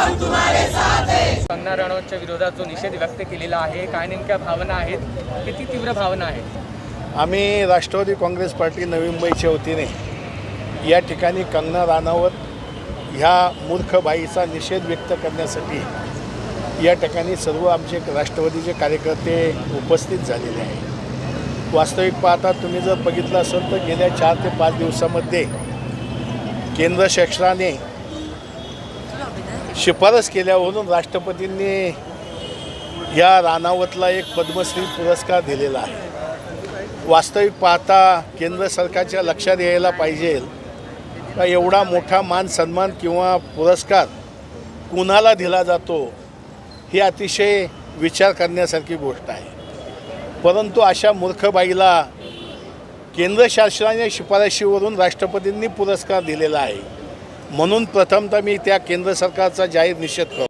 कंगना राणावतच्या विरोधात जो निषेध व्यक्त केलेला आहे काय नेमक्या भावना आहेत किती तीव्र भावना आहेत? आम्ही राष्ट्रवादी काँग्रेस पार्टी नवी मुंबईच्या वतीने या ठिकाणी कंगना राणावत ह्या मूर्ख बाईचा निषेध व्यक्त करण्यासाठी या ठिकाणी सर्व आमचे राष्ट्रवादीचे कार्यकर्ते उपस्थित झालेले आहेत. वास्तविक पाहता तुम्ही जर बघितलं असेल तर गेल्या चार ते पाच दिवसामध्ये केंद्र शासनाने शिफारस केल्यावरून राष्ट्रपतींनी या राणावतला एक पद्मश्री पुरस्कार दिलेला आहे. वास्तविक पाहता केंद्र सरकारच्या लक्षात यायला पाहिजे. का एवढा मोठा मान सन्मान किंवा पुरस्कार कुणाला दिला जातो ही अतिशय विचार करण्यासारखी गोष्ट आहे. परंतु अशा मूर्खबाईला केंद्र शासनाने शिफारशीवरून राष्ट्रपतींनी पुरस्कार दिलेला आहे. म्हणून प्रथमतः मी त्या केंद्र सरकारचा जाहीर निषेध करतो.